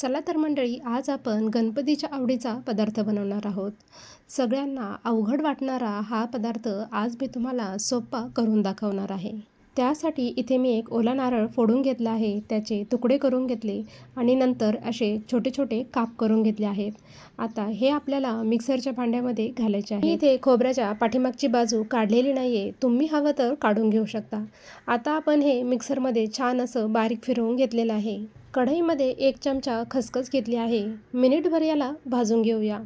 चला तर मंडळी आज आपण गणपतीच्या आवडीचा पदार्थ बनवणार आहोत. सगळ्यांना अवघड वाटणारा हा पदार्थ आज मी तुम्हाला सोपा करून दाखवणार आहे. त्यासाठी इथे मी एक ओला नारळ फोडून घेतला आहे त्याचे तुकडे करून घेतले आणि नंतर असे छोटे छोटे काप करून घेतले आहेत. आता हे आपल्याला मिक्सरच्या भांड्यामध्ये घालायचे आहे. इथे खोबऱ्याच्या पाठीमागची बाजू काढलेली नाही आहे तुम्ही हवं तर काढून घेऊ शकता. आता आपण हे मिक्सरमध्ये छान असं बारीक फिरवून घेतलेलं आहे. कढईमध्ये एक चमचा खसखस घेतली आहे. मिनिटभर याला भाजून घेऊया.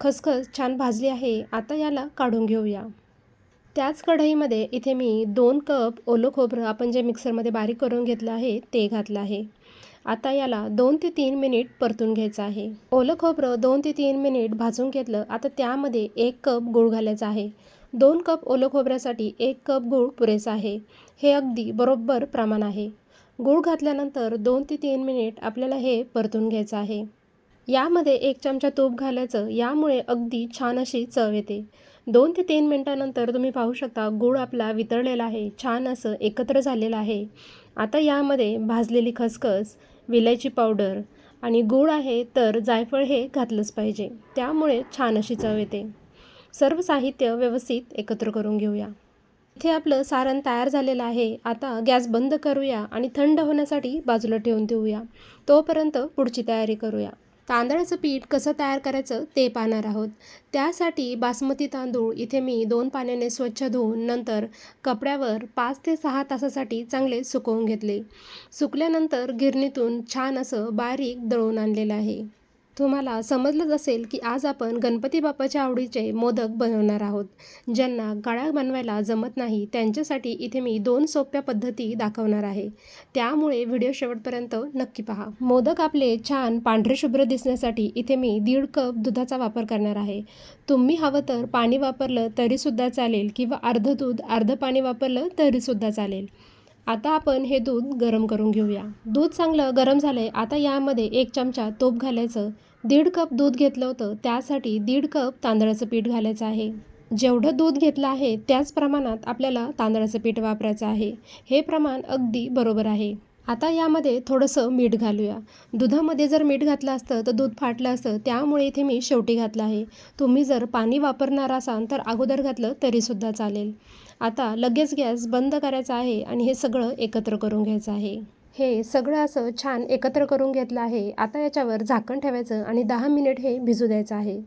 खसखस छान भाजली आहे. आता याला काढून घेऊया. त्याच कढईमध्ये इथे मी दोन कप ओलं खोबरं आपण जे मिक्सरमध्ये बारीक करून घेतलं आहे ते घातलं आहे. आता याला दोन ते तीन मिनिट परतून घ्यायचं आहे. ओलं खोबरं दोन ते तीन मिनिट भाजून घेतलं आता त्यामध्ये एक कप गूळ घालायचा आहे. दोन कप ओलं खोबऱ्यासाठी एक कप गूळ पुरेसा आहे. हे अगदी बरोबर प्रमाण आहे. गूळ घातल्यानंतर दोन ते तीन मिनिट आपल्याला हे परतून घ्यायचं आहे. यामध्ये एक चमचा तूप घालायचं यामुळे अगदी छान अशी चव येते. दोन ते तीन मिनटानंतर तुम्ही पाहू शकता गूळ आपला वितळलेला आहे छान असं एकत्र झालेलं आहे. आता यामध्ये भाजलेली खसखस विलायची पावडर आणि गूळ आहे तर जायफळ हे घातलंच पाहिजे त्यामुळे छान अशी चव येते. सर्व साहित्य व्यवस्थित एकत्र करून घेऊया. इथे आपलं सारण तयार झालेलं आहे. आता गॅस बंद करूया आणि थंड होण्यासाठी बाजूला ठेवून देऊया तोपर्यंत पुढची तयारी करूया. तांदळाचं पीठ कसं तयार करायचं ते पाहणार आहोत. त्यासाठी बासमती तांदूळ इथे मी दोन पाण्याने स्वच्छ धुवून नंतर कपड्यावर पाच ते सहा तासासाठी चांगले सुकवून घेतले. सुकल्यानंतर गिरणीतून छान असं बारीक दळून आणलेलं आहे. तुम्हाला समजलंच असेल की आज आपण गणपती बाप्पाच्या आवडीचे मोदक बनवणार आहोत. ज्यांना गळ्या बनवायला जमत नाही त्यांच्यासाठी इथे मी दोन सोप्या पद्धती दाखवणार आहे. त्यामुळे व्हिडिओ शेवटपर्यंत नक्की पहा. मोदक आपले छान पांढरे शुभ्र दिसण्यासाठी इथे मी दीड कप दुधाचा वापर करणार आहे. तुम्ही हवं तर पाणी वापरलं तरीसुद्धा चालेल किंवा अर्धं दूध अर्धं पाणी वापरलं तरीसुद्धा चालेल. आता आपण हे दूध गरम करून घेऊया. दूध चांगलं गरम झालं आहे आता यामध्ये एक चमचा तूप घालायचं. दीड कप दूध घेतलं होतं त्यासाठी दीड कप तांदळाचं पीठ घालायचं आहे. जेवढं दूध घेतलं आहे त्याच प्रमाणात आपल्याला तांदळाचं पीठ वापरायचं आहे. हे प्रमाण अगदी बरोबर आहे. आता यामध्ये थोडंसं मीठ घालूया. दुधामध्ये जर मीठ घातलं असतं तर दूध फाटलं असतं त्यामुळे इथे मी शेवटी घातलं आहे. तुम्ही जर पाणी वापरणार असाल तर अगोदर घातलं तरीसुद्धा चालेल. आता लगेच गॅस बंद करायचा आहे आणि हे सगळं एकत्र करून घ्यायचं आहे. हे सगळं असं छान एकत्र करून घेतलं आहे. आता याच्यावर झाकण ठेवायचं आणि दहा मिनिट हे भिजू द्यायचं आहे.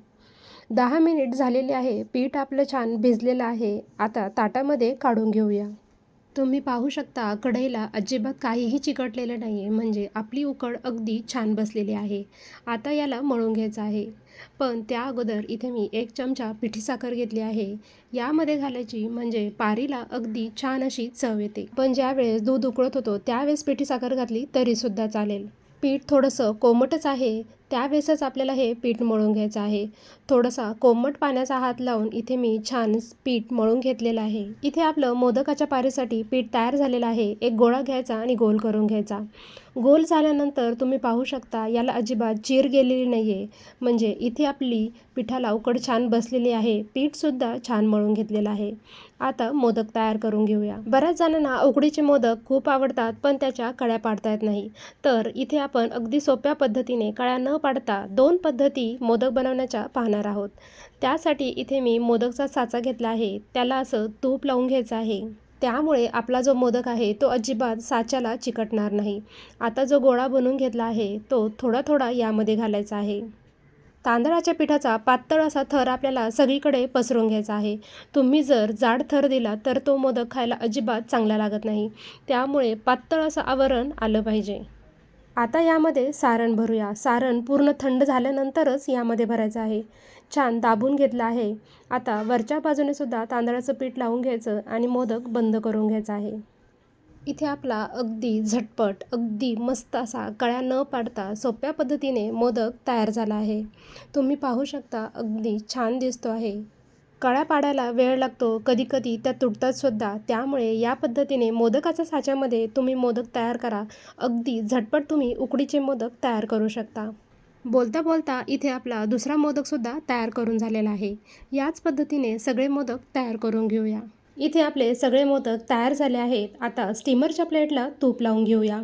दहा मिनिट झालेले आहे. पीठ आपलं छान भिजलेलं आहे. आता ताटामध्ये काढून घेऊया. तुम्ही पाहू शकता कढईला अजिबात काहीही चिकटलेलं नाही आहे म्हणजे आपली उकड अगदी छान बसलेली आहे. आता याला मळून घ्यायचं आहे. पण त्या अगोदर इथे मी एक चमचा पिठी साखर घेतली आहे. यामध्ये घालायची म्हणजे पारीला अगदी छान अशी चव येते. पण ज्यावेळेस दूध उकळत होतो त्यावेळेस पिठी साखर घातली तरीसुद्धा चालेल. पीठ थोडंसं कोमटच आहे त्यावेळेसच आपल्याला हे पीठ मळून घ्यायचं आहे. थोडासा कोमट पाण्याचा हात लावून इथे मी छान पीठ मळून घेतलेलं आहे. इथे आपलं मोदकाच्या पारीसाठी पीठ तयार झालेलं आहे. एक गोळा घ्यायचा आणि गोल करून घ्यायचा. गोल झाल्यानंतर तुम्ही पाहू शकता याला अजिबात चीर गेलेली नाही आहे म्हणजे इथे आपली पिठाला उकड छान बसलेली आहे. पीठसुद्धा छान मळून घेतलेलं आहे. आता मोदक तयार करून घेऊया. बऱ्याच जणांना उकडीचे मोदक खूप आवडतात पण त्याच्या कळ्या पाडता येत नाही. तर इथे आपण अगदी सोप्या पद्धतीने कळ्या न पाडता दोन पद्धती मोदक बनवण्याच्या पाहणार आहोत. त्यासाठी इथे मी मोदकचा साचा घेतला आहे. त्याला असं तूप लावून घ्यायचं आहे. त्यामुळे आपला जो मोदक आहे तो अजिबात साच्याला चिकटणार नाही. आता जो गोळा बनवून घेतला आहे तो थोडा थोडा यामध्ये घालायचा आहे. तांदळाच्या पिठाचा पातळ असा थर आपल्याला सगळीकडे पसरून घ्यायचा आहे. तुम्ही जर जाड थर दिला तर तो मोदक खायला अजिबात चांगला लागत नाही. त्यामुळे पातळ असं आवरण आलं पाहिजे. आता यामध्ये सारण भरूया. सारण पूर्ण थंड झाल्यानंतरच यामध्ये भरायचं आहे. छान दाबून घेतलं आहे. आता वरच्या बाजूने सुद्धा तांदळाचं पीठ लावून घ्यायचं आणि मोदक बंद करून घ्यायचा आहे. इथे आपला अगदी झटपट अगदी मस्त असा कळ्या न पाडता सोप्या पद्धतीने मोदक तयार झाला आहे. तुम्ही पाहू शकता अगदी छान दिसतो आहे. कळ्या पाडायला वेळ लागतो कधीकधी त्या तुटतात सुद्धा. त्यामुळे या पद्धतीने मोदकाच्या साच्यामध्ये तुम्ही मोदक तयार करा. अगदी झटपट तुम्ही उकडीचे मोदक तयार करू शकता. बोलता बोलता इथे आपला दुसरा मोदकसुद्धा तयार करून झालेला आहे. याच पद्धतीने सगळे मोदक तयार करून घेऊया. इथे आपले सगळे मोदक तयार झाले आहेत. आता स्टीमरच्या प्लेटला तूप लावून घेऊया.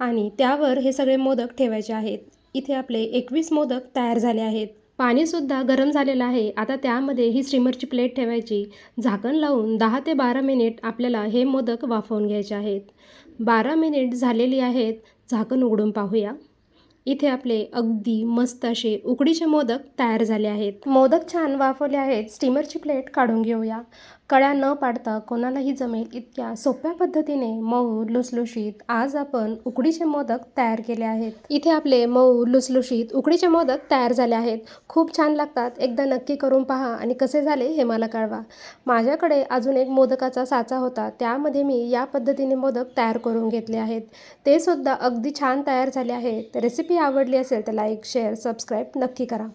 आणि त्यावर हे सगळे मोदक ठेवायचे आहेत. इथे आपले एकवीस मोदक तयार झाले आहेत. पाणीसुद्धा गरम झालेलं आहे. आता त्यामध्ये ही स्टीमरची प्लेट ठेवायची. झाकण लावून दहा ते बारा मिनिट आपल्याला हे मोदक वाफवून घ्यायचे आहेत. बारा मिनिट झालेली आहेत. झाकण उघडून पाहूया. इथे आपले अगदी मस्त असे उकडीचे मोदक तयार झाले आहेत. मोदक छान वाफवले आहेत. स्टीमरची प्लेट काढून घेऊया. कळ्या न पाडता कोणालाही जमेल इतक्या सोप्या पद्धतीने मऊ लुसलुशीत आज आपण उकडीचे मोदक तयार केले आहेत. इथे आपले मऊ लुसलुशीत उकडीचे मोदक तयार झाले आहेत. खूप छान लागतात. एकदा नक्की करून पहा आणि कसे झाले हे मला कळवा. माझ्याकडे अजून एक मोदकाचा साचा होता. त्यामध्ये मी या पद्धतीने मोदक तयार करून घेतले आहेत. ते सुद्धा अगदी छान तयार झाले आहेत. रेसिपी रेसिपी आवडली असेल तर लाईक शेअर सबस्क्राईब नक्की करा.